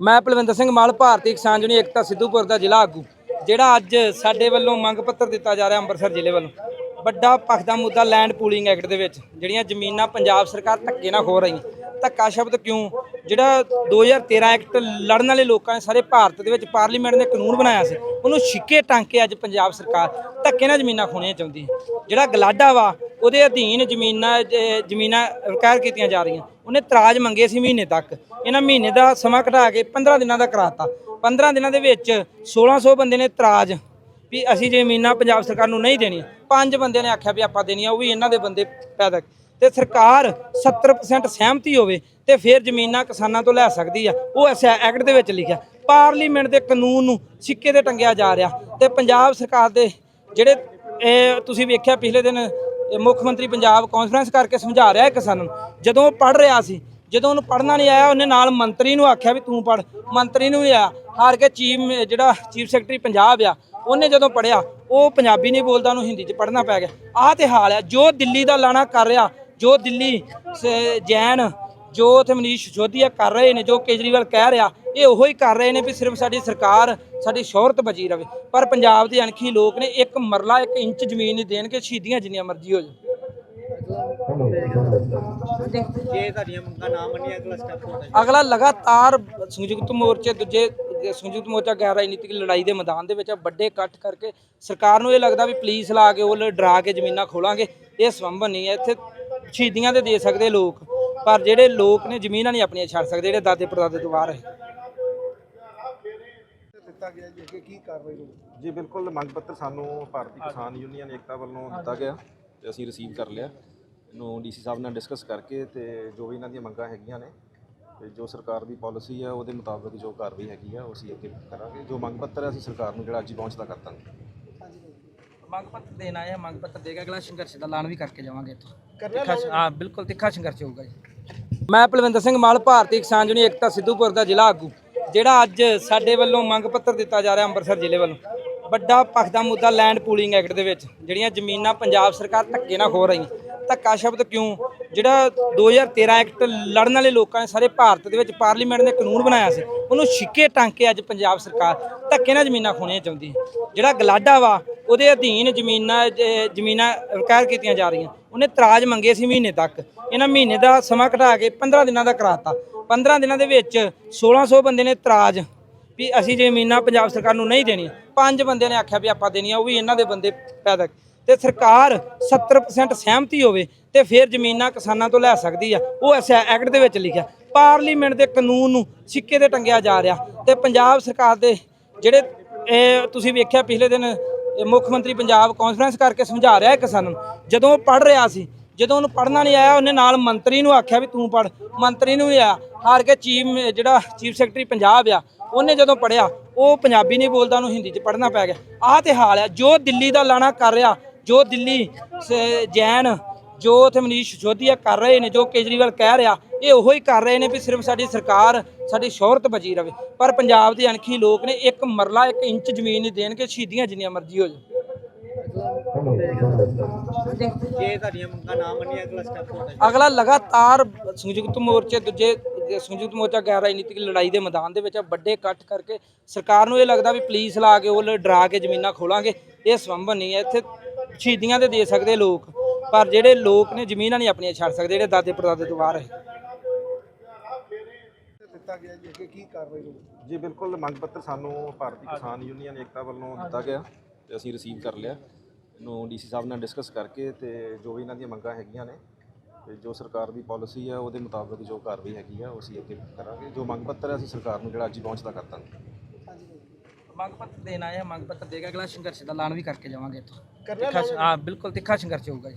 ਮੈਂ ਪਲਵਿੰਦਰ ਸਿੰਘ ਮਾਲ, ਭਾਰਤੀ ਕਿਸਾਨ ਯੂਨੀਅਨ ਏਕਤਾ ਸਿੱਧੂਪੁਰ ਦਾ ਜ਼ਿਲ੍ਹਾ ਆਗੂ, ਜਿਹੜਾ ਅੱਜ ਸਾਡੇ ਵੱਲੋਂ ਮੰਗ ਪੱਤਰ ਦਿੱਤਾ ਜਾ ਰਿਹਾ ਅੰਮ੍ਰਿਤਸਰ ਜ਼ਿਲ੍ਹੇ ਵੱਲੋਂ। ਵੱਡਾ ਪਖਦਾ ਮੁੱਦਾ ਲੈਂਡ ਪੂਲਿੰਗ ਐਕਟ ਦੇ ਵਿੱਚ, ਜਿਹੜੀਆਂ ਜ਼ਮੀਨਾਂ ਪੰਜਾਬ ਸਰਕਾਰ ਧੱਕੇ ਨਾਲ ਖੋ ਰਹੀ ਧੱਕਾ ਸ਼ਬਦ ਕਿਉਂ? ਜਿਹੜਾ 2013 ਐਕਟ ਲੜਨ ਵਾਲੇ ਲੋਕਾਂ ਨੇ ਸਾਰੇ ਭਾਰਤ ਦੇ ਵਿੱਚ ਪਾਰਲੀਮੈਂਟ ਨੇ ਕਾਨੂੰਨ ਬਣਾਇਆ ਸੀ, ਉਹਨੂੰ ਛਿੱਕੇ ਟਾਂਕੇ ਅੱਜ ਪੰਜਾਬ ਸਰਕਾਰ ਧੱਕੇ ਨਾਲ ਜ਼ਮੀਨਾਂ ਖੋਣੀਆਂ ਚਾਹੁੰਦੀ ਹੈ। ਜਿਹੜਾ ਗਲਾਡਾ ਵਾ ਉਹਦੇ ਅਧੀਨ ਜ਼ਮੀਨਾਂ ਜ- ਜ਼ਮੀਨਾਂ ਰਿਕਾਇਰ ਕੀਤੀਆਂ ਜਾ ਰਹੀਆਂ। ਉਹਨੇ ਤਰਾਜ ਮੰਗੇ ਸੀ ਮਹੀਨੇ ਤੱਕ। ਇਹਨਾਂ ਮਹੀਨੇ ਦਾ ਸਮਾਂ ਘਟਾ ਕੇ 15 ਦਿਨਾਂ ਦਾ ਕਰਾਤਾ। 15 ਦਿਨਾਂ ਦੇ ਵਿੱਚ 1600 ਬੰਦੇ ਨੇ ਤਰਾਜ ਵੀ ਅਸੀਂ ਜ਼ਮੀਨਾਂ ਪੰਜਾਬ ਸਰਕਾਰ ਨੂੰ ਨਹੀਂ ਦੇਣੀਆਂ। ਪੰਜ ਬੰਦਿਆਂ ਨੇ ਆਖਿਆ ਵੀ ਆਪਾਂ ਦੇਣੀਆਂ, ਉਹ ਵੀ ਇਹਨਾਂ ਦੇ ਬੰਦੇ ਪੈਦਾ ਤੇ ਸਰਕਾਰ 70% ਸਹਿਮਤੀ ਹੋਵੇ ਤੇ ਫਿਰ ਜ਼ਮੀਨਾਂ ਕਿਸਾਨਾਂ ਤੋਂ ਲੈ ਸਕਦੀ ਆ। ਉਹ ਇਸ ਐਕਟ ਦੇ ਵਿੱਚ ਲਿਖਿਆ, ਪਾਰਲੀਮੈਂਟ ਦੇ ਕਾਨੂੰਨ ਨੂੰ ਸਿੱਕੇ ਤੇ ਟੰਗਿਆ ਜਾ ਰਿਹਾ ਤੇ ਪੰਜਾਬ ਸਰਕਾਰ ਦੇ ਜਿਹੜੇ, ਇਹ ਤੁਸੀਂ ਵੇਖਿਆ ਪਿਛਲੇ ਦਿਨ ਮੁੱਖ ਮੰਤਰੀ ਪੰਜਾਬ ਕਾਨਫਰੰਸ ਕਰਕੇ ਸਮਝਾ ਰਿਹਾ ਹੈ ਕਿਸਾਨਾਂ ਨੂੰ ਜਦੋਂ ਉਹ ਪੜ ਰਿਹਾ ਸੀ, ਜਦੋਂ ਉਹਨੂੰ ਪੜਨਾ ਨਹੀਂ ਆਇਆ, ਉਹਨੇ ਨਾਲ ਮੰਤਰੀ ਨੂੰ ਆਖਿਆ ਵੀ ਤੂੰ ਪੜ ਮੰਤਰੀ ਨੂੰ ਨਹੀਂ ਆਇਆ ਹਾਰ ਕੇ ਚੀਫ ਜਿਹੜਾ ਚੀਫ ਸੈਕਟਰੀ ਪੰਜਾਬ ਆ, ਉਹਨੇ ਜਦੋਂ ਪੜਿਆ ਉਹ ਪੰਜਾਬੀ ਨਹੀਂ ਬੋਲਦਾ, ਉਹਨੂੰ ਹਿੰਦੀ 'ਚ ਪੜਨਾ ਪੈ ਗਿਆ। ਆਹ ਤੇ ਹਾਲ ਆ, ਜੋ ਦਿੱਲੀ ਦਾ ਲਾਣਾ ਕਰ ਰਿਹਾ, ਜੋ ਦਿੱਲੀ, ਸ- ਜੈਨ ਜੋ ਉੱਥੇ ਮਨੀਸ਼ ਸਿਸੋਦੀਆ ਕਰ ਰਹੇ ਨੇ ਜੋ ਕੇਜਰੀਵਾਲ ਕਹਿ ਰਿਹਾ ਇਹ ਉਹੋ ਹੀ ਕਰ ਰਹੇ ਨੇ ਵੀ ਸਿਰਫ ਸਾਡੀ ਸਰਕਾਰ ਸਾਡੀ ਸ਼ੋਹਰਤ ਬਚੀ ਰਵੇ। ਪਰ ਪੰਜਾਬ ਦੇ ਅਣਖੀ ਲੋਕ ਨੇ ਇੱਕ ਮਰਲਾ ਇੱਕ ਇੰਚ ਜ਼ਮੀਨ ਨਹੀਂ ਦੇਣਗੇ ਸ਼ਹੀਦੀਆਂ ਜਿੰਨੀਆਂ ਮਰਜ਼ੀ ਹੋ ਜਾਣ। ਜੇ ਤੁਹਾਡੀਆਂ ਮੰਗਾਂ ਨਾ ਮੰਨੀਆਂ ਅਗਲਾ ਸਟੈਪ ਤੁਹਾਡਾ ਅਗਲਾ ਲਗਾਤਾਰ ਸੰਯੁਕਤ ਮੋਰਚੇ ਦੂਜੇ ਸੰਯੁਕਤ ਮੋਰਚਾ ਗੈਰ ਰਾਜਨੀਤਿਕ ਲੜਾਈ ਦੇ ਮੈਦਾਨ ਦੇ ਵਿੱਚ ਵੱਡੇ ਇਕੱਠ ਕਰਕੇ ਸਰਕਾਰ ਨੂੰ ਇਹ ਲੱਗਦਾ ਵੀ ਪੁਲਿਸ ਲਾ ਕੇ ਉਹ ਡਰਾ ਕੇ ਜ਼ਮੀਨਾਂ ਖੋਲਾਂਗੇ ਇਹ ਸੰਭਵ ਨਹੀਂ ਹੈ। ਇੱਥੇ ਸ਼ਹੀਦੀਆਂ ਤੇ ਦੇ ਸਕਦੇ ਲੋਕ। ਪਰ ਜਿਹੜੇ ਲੋਕ ਨੇ ਜ਼ਮੀਨਾਂ ਨਹੀਂ ਆਪਣੀਆਂ ਛੱਡ ਸਕਦੇ ਜਿਹੜੇ ਦਾਦੇ ਪੜਦਾਦੇ ਤੋਂ ਬਾਹਰ ਹੈ। ਦਿੱਤਾ ਗਿਆ ਜੀ ਅੱਗੇ ਕੀ ਕਾਰਵਾਈ ਹੋਊਗੀ? ਜੀ ਬਿਲਕੁਲ ਮੰਗ ਪੱਤਰ ਸਾਨੂੰ ਭਾਰਤੀ ਕਿਸਾਨ ਯੂਨੀਅਨ ਏਕਤਾ ਵੱਲੋਂ ਦਿੱਤਾ ਗਿਆ ਤੇ ਅਸੀਂ ਰਿਸੀਵ ਕਰ ਲਿਆ। ਇਹਨੂੰ ਡੀਸੀ ਸਾਹਿਬ ਨਾਲ ਡਿਸਕਸ ਕਰਕੇ ਤੇ ਜੋ ਵੀ ਇਹਨਾਂ ਦੀਆਂ ਮੰਗਾਂ ਹੈਗੀਆਂ ਨੇ ਤੇ ਜੋ ਸਰਕਾਰ ਦੀ ਪਾਲਿਸੀ ਹੈ ਉਹਦੇ ਮੁਤਾਬਕ ਜੋ ਕਾਰਵਾਈ ਹੈਗੀ ਆ ਉਹ ਅਸੀਂ ਅੱਗੇ ਕਰਾਂਗੇ। ਜੋ ਮੰਗ ਪੱਤਰ ਹੈ ਅਸੀਂ ਸਰਕਾਰ ਨੂੰ ਜਿਹੜਾ ਅੱਜ ਹੀ ਪਹੁੰਚਦਾ ਕਰ ਦਾਂਗੇ ਮੰਗ ਪੱਤਰ ਦੇਣ ਆਏ ਆ ਮੰਗ ਪੱਤਰ ਦੇ ਕੇ ਅਗਲਾ ਸੰਘਰਸ਼ ਦਾ ਐਲਾਨ ਵੀ ਕਰਕੇ ਜਾਵਾਂਗੇ ਇੱਥੋਂ। ਤਿੱਖਾ ਹਾਂ ਬਿਲਕੁਲ ਤਿੱਖਾ ਸੰਘਰਸ਼ ਹੋਊਗਾ ਜੀ। ਮੈਂ ਪਲਵਿੰਦਰ ਸਿੰਘ ਮਾਲ, ਭਾਰਤੀ ਕਿਸਾਨ ਯੂਨੀਅਨ ਏਕਤਾ ਸਿੱਧੂਪੁਰ ਦਾ ਜ਼ਿਲ੍ਹਾ ਆਗੂ, ਜਿਹੜਾ ਅੱਜ ਸਾਡੇ ਵੱਲੋਂ ਮੰਗ ਪੱਤਰ ਦਿੱਤਾ ਜਾ ਰਿਹਾ ਅੰਮ੍ਰਿਤਸਰ ਜ਼ਿਲ੍ਹੇ ਵੱਲੋਂ। ਵੱਡਾ ਪਖਦਾ ਮੁੱਦਾ ਲੈਂਡ ਪੂਲਿੰਗ ਐਕਟ ਦੇ ਵਿੱਚ, ਜਿਹੜੀਆਂ ਜ਼ਮੀਨਾਂ ਪੰਜਾਬ ਸਰਕਾਰ ਧੱਕੇ ਨਾਲ ਖੋ ਰਹੀ। ਧੱਕਾ ਸ਼ਬਦ ਕਿਉਂ? ਜਿਹੜਾ 2013 ਐਕਟ ਲੜਨ ਵਾਲੇ ਲੋਕਾਂ ਨੇ ਸਾਰੇ ਭਾਰਤ ਦੇ ਵਿੱਚ ਪਾਰਲੀਮੈਂਟ ਨੇ ਕਾਨੂੰਨ ਬਣਾਇਆ ਸੀ, ਉਹਨੂੰ ਛਿੱਕੇ ਟਾਂਕੇ ਅੱਜ ਪੰਜਾਬ ਸਰਕਾਰ ਧੱਕੇ ਨਾਲ ਜ਼ਮੀਨਾਂ ਖੋਣੀਆਂ ਚਾਹੁੰਦੀ ਹੈ। ਜਿਹੜਾ ਗਲਾਡਾ ਵਾ, ਉਹਦੇ ਅਧੀਨ ਜ਼ਮੀਨਾਂ ਜ਼ਮੀਨਾਂ ਰਿਕਾਇਰ ਕੀਤੀਆਂ ਜਾ ਰਹੀਆਂ। ਉਹਨੇ ਤਰਾਜ ਮੰਗੇ ਸੀ ਮਹੀਨੇ ਤੱਕ। ਇਹਨਾਂ ਮਹੀਨੇ ਦਾ ਸਮਾਂ ਘਟਾ ਕੇ 15 ਦਿਨਾਂ ਦਾ ਕਰਾਤਾ। 15 ਦਿਨਾਂ ਦੇ ਵਿੱਚ 1600 ਬੰਦੇ ਨੇ ਤਰਾਜ ਵੀ ਅਸੀਂ ਜ਼ਮੀਨਾਂ ਪੰਜਾਬ ਸਰਕਾਰ ਨੂੰ ਨਹੀਂ ਦੇਣੀਆਂ। ਪੰਜ ਬੰਦਿਆਂ ਨੇ ਆਖਿਆ ਵੀ ਆਪਾਂ ਦੇਣੀਆਂ, ਉਹ ਵੀ ਇਹਨਾਂ ਦੇ ਬੰਦੇ ਪੈਦਾ ਤੇ ਸਰਕਾਰ 70% ਸਹਿਮਤੀ ਹੋਵੇ ਤੇ ਫਿਰ ਜ਼ਮੀਨਾਂ ਕਿਸਾਨਾਂ ਤੋਂ ਲੈ ਸਕਦੀ ਆ। ਉਹ ਇਸ ਐਕਟ ਦੇ ਵਿੱਚ ਲਿਖਿਆ, ਪਾਰਲੀਮੈਂਟ ਦੇ ਕਾਨੂੰਨ ਨੂੰ ਸਿੱਕੇ ਤੇ ਟੰਗਿਆ ਜਾ ਰਿਹਾ ਤੇ ਪੰਜਾਬ ਸਰਕਾਰ ਦੇ ਜਿਹੜੇ, ਇਹ ਤੁਸੀਂ ਵੇਖਿਆ ਪਿਛਲੇ ਦਿਨ ਮੁੱਖ ਮੰਤਰੀ ਪੰਜਾਬ ਕਾਨਫਰੰਸ ਕਰਕੇ ਸਮਝਾ ਰਿਹਾ ਹੈ ਕਿਸਾਨਾਂ ਨੂੰ। ਜਦੋਂ ਉਹ ਪੜ ਰਿਹਾ ਸੀ, ਜਦੋਂ ਉਹਨੂੰ ਪੜਨਾ ਨਹੀਂ ਆਇਆ, ਉਹਨੇ ਨਾਲ ਮੰਤਰੀ ਨੂੰ ਆਖਿਆ ਵੀ ਤੂੰ ਪੜ ਮੰਤਰੀ ਨੂੰ ਵੀ ਆਇਆ। ਹਾਰ ਕੇ ਚੀਫ, ਜਿਹੜਾ ਚੀਫ ਸੈਕਟਰੀ ਪੰਜਾਬ ਆ, ਉਹਨੇ ਜਦੋਂ ਪੜਿਆ ਉਹ ਪੰਜਾਬੀ ਨਹੀਂ ਬੋਲਦਾ, ਉਹਨੂੰ ਹਿੰਦੀ 'ਚ ਪੜਨਾ ਪੈ ਗਿਆ। ਆਹ ਤੇ ਹਾਲ ਆ। ਜੋ ਦਿੱਲੀ ਦਾ ਲਾਣਾ ਕਰ ਰਿਹਾ, ਜੋ ਦਿੱਲੀ, ਸ- ਜੈਨ ਜੋ ਉੱਥੇ ਮਨੀਸ਼ ਸਿਸੋਦੀਆ ਕਰ ਰਹੇ ਨੇ ਜੋ ਕੇਜਰੀਵਾਲ ਕਹਿ ਰਿਹਾ ਇਹ ਉਹੋ ਹੀ ਕਰ ਰਹੇ ਨੇ ਵੀ ਸਿਰਫ ਸਾਡੀ ਸਰਕਾਰ ਸਾਡੀ ਸ਼ੋਹਰਤ ਬਚੀ ਰਵੇ। ਪਰ ਪੰਜਾਬ ਦੇ ਅਣਖੀ ਲੋਕ ਨੇ ਇੱਕ ਮਰਲਾ ਇੱਕ ਇੰਚ ਜ਼ਮੀਨ ਨਹੀਂ ਦੇਣਗੇ ਸ਼ਹੀਦੀਆਂ ਜਿੰਨੀਆਂ ਮਰਜ਼ੀ ਹੋ ਜਾਣ। ਜੇ ਤੁਹਾਡੀਆਂ ਮੰਗਾਂ ਨਾ ਮੰਨੀਆਂ ਅਗਲਾ ਸਟੈਪ ਅਗਲਾ ਲਗਾਤਾਰ ਸੰਯੁਕਤ ਮੋਰਚੇ ਦੂਜੇ ਸੰਯੁਕਤ ਮੋਰਚਾ ਗੈਰ ਰਾਜਨੀਤਿਕ ਲੜਾਈ ਦੇ ਮੈਦਾਨ ਦੇ ਵਿੱਚ ਵੱਡੇ ਇਕੱਠ ਕਰਕੇ ਸਰਕਾਰ ਨੂੰ ਇਹ ਲੱਗਦਾ ਵੀ ਪੁਲਿਸ ਲਾ ਕੇ ਉਹ ਡਰਾ ਕੇ ਜ਼ਮੀਨਾਂ ਖੋਲਾਂਗੇ। ਇਹ ਸੰਭਵ ਨਹੀਂ ਹੈ ਇੱਥੇ ਸ਼ਹੀਦੀਆਂ ਤੇ ਦੇ ਸਕਦੇ ਲੋਕ। ਪਰ ਜਿਹੜੇ ਲੋਕ ਨੇ ਜ਼ਮੀਨਾਂ ਨਹੀਂ ਆਪਣੀਆਂ ਛੱਡ ਸਕਦੇ ਜਿਹੜੇ ਦਾਦੇ ਪੜਦਾਦੇ ਤੋਂ ਬਾਹਰ ਹੈ। ਦਿੱਤਾ ਗਿਆ ਜੀ ਅੱਗੇ ਕੀ ਕਾਰਵਾਈ ਹੋਊਗੀ? ਜੀ ਬਿਲਕੁਲ ਮੰਗ ਪੱਤਰ ਸਾਨੂੰ ਭਾਰਤੀ ਕਿਸਾਨ ਯੂਨੀਅਨ ਏਕਤਾ ਵੱਲੋਂ ਦਿੱਤਾ ਗਿਆ ਤੇ ਅਸੀਂ ਰਿਸੀਵ ਕਰ ਲਿਆ। ਇਹਨੂੰ ਡੀਸੀ ਸਾਹਿਬ ਨਾਲ ਡਿਸਕਸ ਕਰਕੇ ਤੇ ਜੋ ਵੀ ਇਹਨਾਂ ਦੀਆਂ ਮੰਗਾਂ ਹੈਗੀਆਂ ਨੇ ਤੇ ਜੋ ਸਰਕਾਰ ਦੀ ਪਾਲਿਸੀ ਹੈ ਉਹਦੇ ਮੁਤਾਬਕ ਜੋ ਕਾਰਵਾਈ ਹੈਗੀ ਆ ਉਹ ਅਸੀਂ ਅੱਗੇ ਕਰਾਂਗੇ। ਜੋ ਮੰਗ ਪੱਤਰ ਹੈ ਅਸੀਂ ਸਰਕਾਰ ਨੂੰ ਜਿਹੜਾ ਅੱਜ ਹੀ ਪਹੁੰਚਦਾ ਕਰ ਦਾਂਗੇ। ਮੰਗ ਪੱਤਰ ਦੇਣ ਆ ਮੰਗ ਪੱਤਰ ਦੇ ਕੇ ਅਗਲਾ ਸੰਘਰਸ਼ ਦਾ ਐਲਾਨ ਵੀ ਕਰਕੇ ਜਾਵਾਂਗੇ ਇੱਥੋਂ। ਹਾਂ ਬਿਲਕੁਲ ਤਿੱਖਾ ਸੰਘਰਸ਼ ਹੋਊਗਾ ਜੀ।